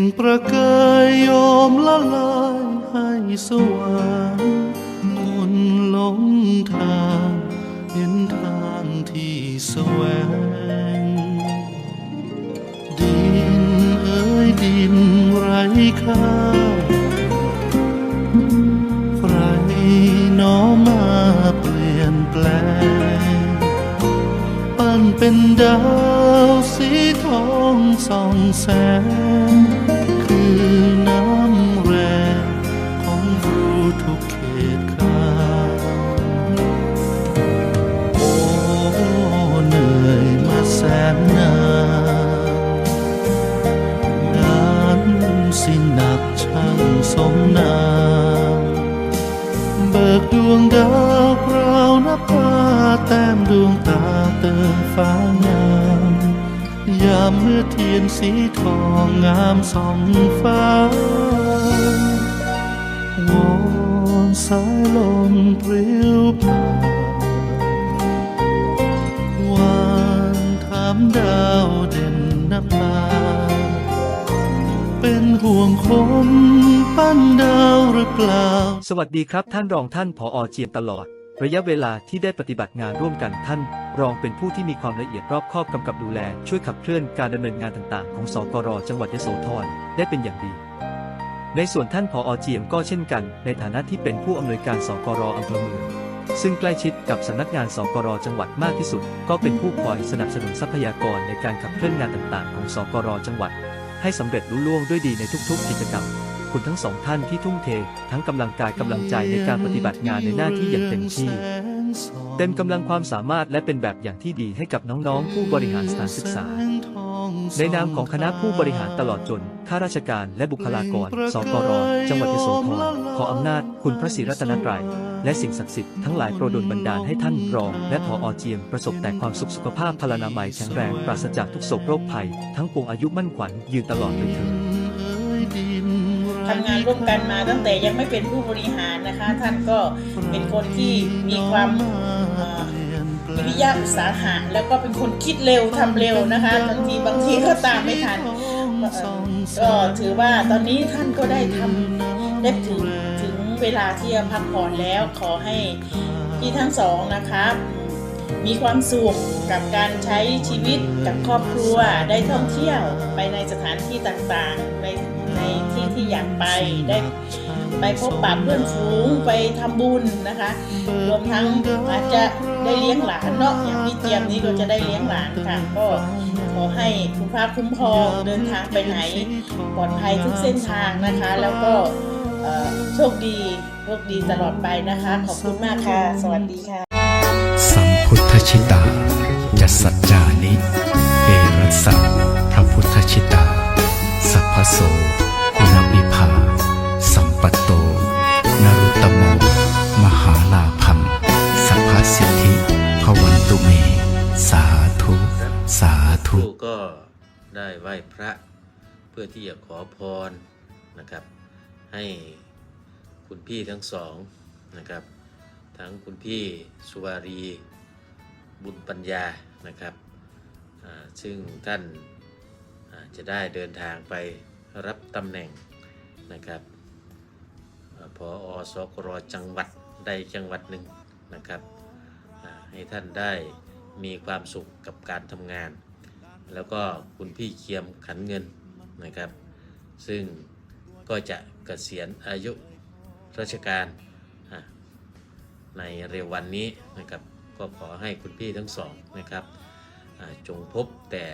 งประกายโยมละลายให้สว่างคนหลงทางเห็นทางที่แสวง ดินเอ้ยดินไร้ค่าใครน้อมาเปลี่ยนแปลง ปั้นเป็นดาวสีทองส่องแสง คือน้ำแรงของรูทุกเขตขาโอ้เหนื่อยมาแสนนานงานสิหนักช่างสมนามเบิกดวงดาวพราวนภาแต้มดวงตาเติมฟ้างาามเมื่อเทียนสีทองงามสองฟ้าวอนสายลมพริ้วผ่านวานถามดาวเด่นนภาเป็นห่วงคนปั้นดาวหรือเปล่า สวัสดีครับท่านรองท่านผออเจียมตลอด ระยะเวลาที่ได้ปฏิบัติงานร่วมกันท่าน รองเป็นผู้ที่มีความละเอียดรอบคอบกำกับดูแล ช่วยขับเคลื่อนการดำเนินงานต่างๆ ของสกรจังหวัดยโสธรได้เป็นอย่างดี ในส่วนท่านผออเจียมก็เช่นกัน ในฐานะที่เป็นผู้อำนวยการสกรอำเภอเมืองซึ่งใกล้ชิดกับสำนักงานสกรจังหวัดมากที่สุด ก็เป็นผู้คอยสนับสนุนทรัพยากรในการขับเคลื่อนงานต่างๆ ของสกรจังหวัด ให้สำเร็จลุล่วงด้วยดีในทุกๆ กิจกรรม คุณทั้งสองท่านที่ทุ่มเท ทั้งกำลังกายกำลังใจในการปฏิบัติงานในหน้าที่อย่างเต็มที่ เต็มกำลังความสามารถและเป็นแบบอย่างที่ดีให้กับน้องๆ ผู้บริหารสถานศึกษา ในนามของคณะผู้บริหารตลอดจน ข้าราชการและบุคลากร สกร จังหวัดยโสธรขออำนาจคุณพระศรีรัตนตรัยและสิ่งศักดิ์สิทธิ์ทั้งหลายโปรดลบันดาลให้ท่านรอง และพออเจียมประสบแต่ความสุขสุขภาพพลานามัยแข็งแรงปราศจากทุกโศกโรคภัย ทั้งปวงอายุมั่นขวัญยืนตลอดไปเถิด ทำงานร่วมกันมาตั้งแต่ยังไม่เป็นผู้บริหารนะคะ ท่านก็เป็นคนที่มีความวิริยะอุตสาหะแล้วก็เป็นคนคิดเร็วทำเร็วนะคะบางทีบางทีก็ตามไม่ทันก็ถือว่าตอนนี้ท่านก็ได้ทำได้ถึงถึงเวลาที่จะพักผ่อนแล้วขอให้พี่ทั้งสองนะคะมีความสุขกับการใช้ชีวิตกับครอบครัวได้ท่องเที่ยวไปในสถานที่ต่างๆ ใน ที่ที่อยากไปได้ไปพบปะเพื่อนฝูงไปทำบุญนะคะ รวมทั้งอาจจะได้เลี้ยงหลานเนาะอย่างพี่เจียมนี้ก็จะได้เลี้ยงหลานค่ะก็ขอให้คุณพระคุ้มครองเดินทางไปไหนปลอดภัยทุกเส้นทางนะคะ แล้วก็เอ่อโชคดีโชคดีตลอดไปนะคะ ขอบคุณมากค่ะ สวัสดีค่ะ สัมพุทธชิตา เพื่อที่จะขอพรนะครับ ให้คุณพี่ทั้งสองนะครับ ทั้งคุณพี่สุวารีบุญปัญญานะครับซึ่งท่านจะได้เดินทางไปรับตำแหน่งนะครับพออสกรจังหวัดใดจังหวัดหนึ่งนะครับให้ท่านได้มีความสุขกับการทำงาน แล้วก็คุณพี่เคียมขันเงิน นะครับ ซึ่งก็จะเกษียณอายุราชการในเร็ววันนี้นะครับ ก็ขอให้คุณพี่ทั้งสองนะครับจงพบแต่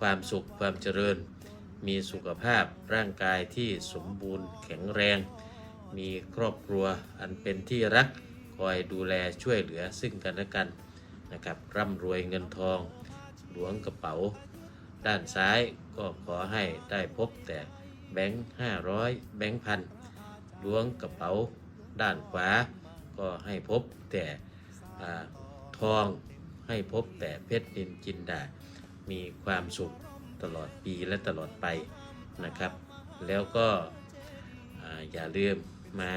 ความสุขความเจริญ มีสุขภาพร่างกายที่สมบูรณ์แข็งแรง มีครอบครัวอันเป็นที่รักคอยดูแลช่วยเหลือซึ่งกันและกันนะครับร่ำรวยเงินทองหลวงกระเป๋า ด้านซ้ายก็ขอให้ได้พบแต่แบงค์ห้าร้อยแบงค์พันล้วงกระเป๋าด้านขวา ก็ให้พบแต่ทองให้พบแต่เพชรนินจินดา มีความสุขตลอดปีและตลอดไปนะครับ แล้วก็อ่าอย่าลืมมา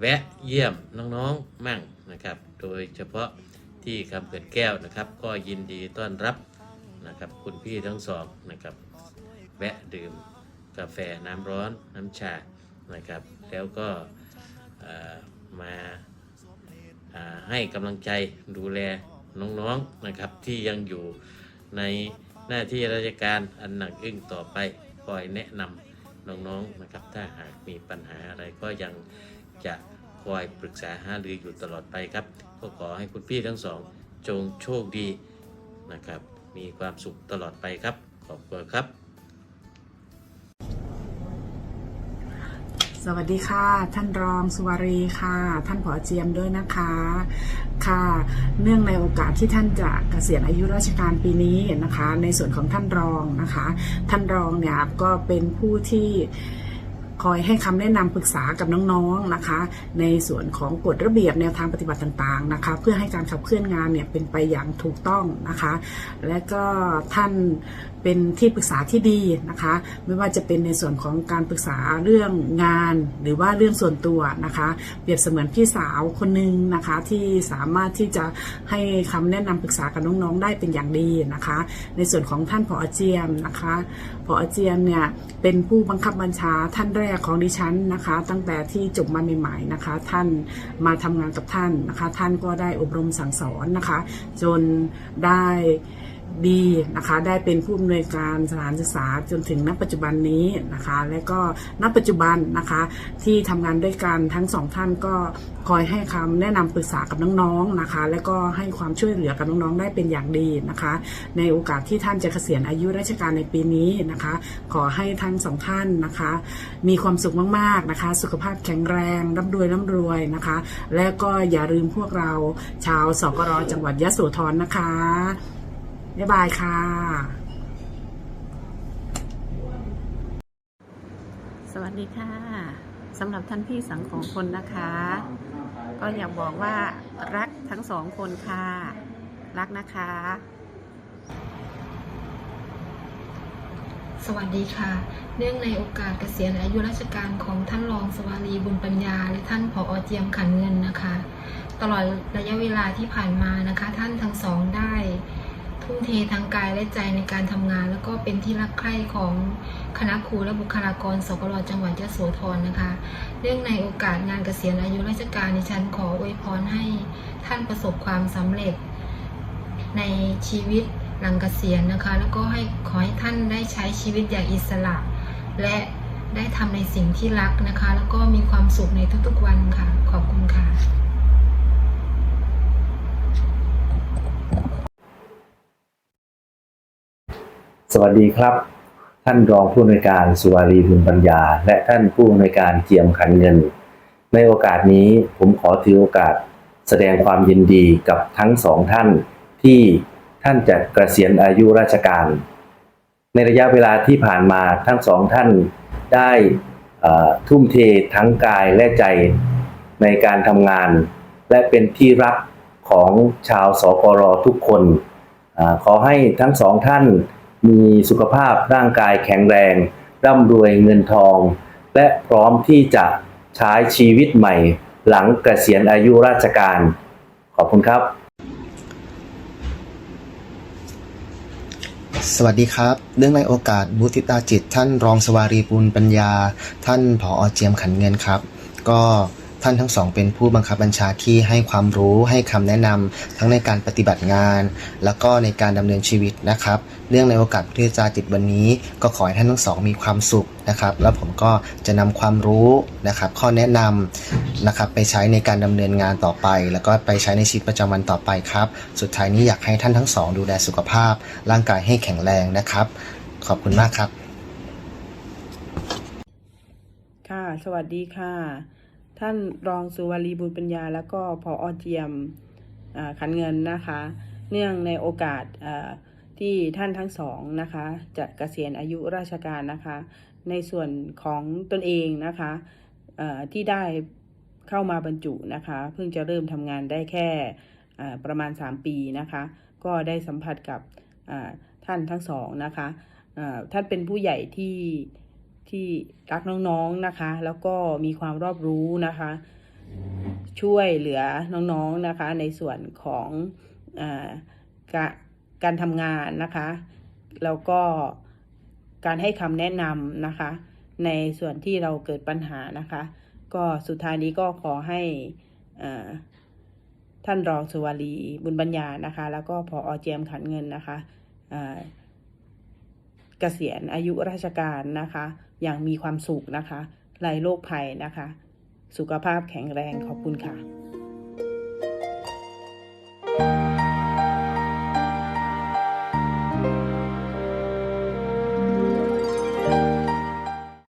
แวะเยี่ยมน้องๆมั่งนะครับ โดยเฉพาะที่คำเกิดแก้วนะครับ ก็ยินดีต้อนรับ นะครับ คุณพี่ทั้งสองนะครับ แวะดื่มกาแฟน้ำร้อนน้ำชานะครับ แล้วก็มาาให้กำลังใจดูแลน้องๆนะครับ ที่ยังอยู่ในหน้าที่ราชการอันหนักอึ้งต่อไปคอยแนะนำน้องๆนะครับ ถ้าหากมีปัญหาอะไรก็ยังจะคอยปรึกษาหารืออยู่ตลอดไปครับ ก็ขอให้คุณพี่ทั้งสองจงโชคดีนะครับ มีความสุขตลอดไปครับ ขอบคุณครับ สวัสดีค่ะ ท่านรองสุวารีค่ะ ท่านผอเจียมด้วยนะคะค่ะเนื่องในโอกาสที่ท่านจะเกษียณอายุราชการปีนี้นะคะ ในส่วนของท่านรองนะคะ ท่านรองเนี่ยก็เป็นผู้ที่ คอยให้คำแนะนำปรึกษากับน้องๆนะคะ ในส่วนของกฎระเบียบแนวทางปฏิบัติต่างๆนะคะ เพื่อให้การขับเคลื่อนงานเนี่ยเป็นไปอย่างถูกต้องนะคะ และก็ท่าน เป็นที่ปรึกษาที่ดีนะคะ ไม่ว่าจะเป็นในส่วนของการปรึกษาเรื่องงาน หรือว่าเรื่องส่วนตัวนะคะ เปรียบเสมือนพี่สาวคนหนึ่งนะคะที่สามารถที่จะให้คำแนะนำปรึกษากับน้องๆได้เป็นอย่างดีนะคะ ในส่วนของท่านผอเจียมนะคะผอเจียมเนี่ยเป็นผู้บังคับบัญชาท่านแรกของดิฉันนะคะ ตั้งแต่ที่จบมาใหม่ๆนะคะ ท่านมาทำงานกับท่านนะคะ ท่านก็ได้อบรมสั่งสอนนะคะ จนได้ ดีนะคะได้เป็นผู้อำนวยการสถานศึกษาจนถึงณปัจจุบันนี้นะคะ และก็ณปัจจุบันนะคะที่ทำงานด้วยกันทั้งสองท่านก็คอยให้คำแนะนำปรึกษากับน้องๆนะคะ และก็ให้ความช่วยเหลือกับน้องๆได้เป็นอย่างดีนะคะ ในโอกาสที่ท่านจะเกษียณอายุราชการในปีนี้นะคะ ขอให้ทั้งสองท่านนะคะ มีความสุขมากๆนะคะ สุขภาพแข็งแรงร่ำรวยร่ำรวยนะคะ และก็อย่าลืมพวกเราชาวสกรจังหวัดยะโสธรนะคะ บ๊ายบายค่ะ สวัสดีค่ะสำหรับท่านพี่สังของคนนะคะ ก็อยากบอกว่ารักทั้งสองคนค่ะ รักนะคะ สวัสดีค่ะ เนื่องในโอกาสเกษียณอายุราชการของท่านรองสวารีบุญปัญญา และท่านผออเจียมขันเงินนะคะ ตลอดระยะเวลาที่ผ่านมานะคะ ท่านทั้งสองได้ ทุ่มเททางกายและใจในการทำงาน แล้วก็เป็นที่รักใคร่ของคณะครูและบุคลากรสกลจังหวัดยะโสธรนะคะเนื่องในโอกาสงานเกษียณอายุราชการดิฉันขออวยพรให้ท่านประสบความสำเร็จ ในชีวิตหลังเกษียณนะคะ แล้วก็ให้ขอให้ท่านได้ใช้ชีวิตอย่างอิสระ และได้ทำในสิ่งที่รักนะคะ แล้วก็มีความสุขในทุกๆวันค่ะ ขอบคุณค่ะ สวัสดีครับ ท่านรองผู้อำนวยการสุวารีบุญปัญญา และท่านผู้อำนวยการเจียมขันเงิน ในโอกาสนี้ผมขอถือโอกาส แสดงความยินดีกับทั้งสองท่านที่ท่านจะเกษียณอายุราชการ ในระยะเวลาที่ผ่านมาทั้งสองท่านได้ทุ่มเททั้งกายและใจในการทำงาน และเป็นที่รักของชาวสกรทุกคนอขอให้ทั้งสองท่าน มีสุขภาพร่างกายแข็งแรง ร่ำรวยเงินทอง และพร้อมที่จะใช้ชีวิตใหม่ หลังเกษียณอายุราชการ ขอบคุณครับ สวัสดีครับ เรื่องในโอกาสมุติตาจิต ท่านรองสวารีปุณปัญญา ท่านผออเจียมขันเงินครับ ก็ ท่านทั้งสองเป็นผู้บังคับบัญชาที่ให้ความรู้ให้คำแนะนำทั้งในการปฏิบัติงาน แล้วก็ในการดำเนินชีวิตนะครับ เรื่องในโอกาสพุทธจาจิตวันนี้ ก็ขอให้ท่านทั้งสองมีความสุขนะครับ แล้วผมก็จะนำความรู้นะครับ ข้อแนะนำนะครับไปใช้ในการดำเนินงานต่อไป แล้วก็ไปใช้ในชีวิตประจำวันต่อไปครับ สุดท้ายนี้อยากให้ท่านทั้งสอง ดูแลสุขภาพ ร่างกายให้แข็งแรงนะครับ ขอบคุณมากครับ ค่ะ สวัสดีค่ะ ท่านรองสุวารีบุญปัญญา แล้วก็พออเจียมขันเงินนะคะ เนื่องในโอกาสที่ท่านทั้งสองนะคะจะเกษียณอายุราชการนะคะ ในส่วนของตนเองนะคะที่ได้เข้ามาบรรจุนะคะ เพิ่งจะเริ่มทำงานได้แค่ประมาณ 3 ปีนะคะ ก็ได้สัมผัสกับท่านทั้งสองนะคะท่านเป็นผู้ใหญ่ที่ ที่รักน้องๆนะคะ แล้วก็มีความรอบรู้นะคะ ช่วยเหลือน้องๆนะคะ ในส่วนของอกการทำงานนะคะ แล้วก็การให้คำแนะนำนะคะ ในส่วนที่เราเกิดปัญหานะคะ ก็สุดท้ายนี้ก็ขอให้อ่าท่านรองสุวารีบุญบัญญานะคะ แล้วก็พออเจียมขันเงินนะคะ กษียณอายุราชการนะคะ อย่างมีความสุขนะคะไร้โรคภัยนะคะ สุขภาพแข็งแรงขอบคุณค่ะ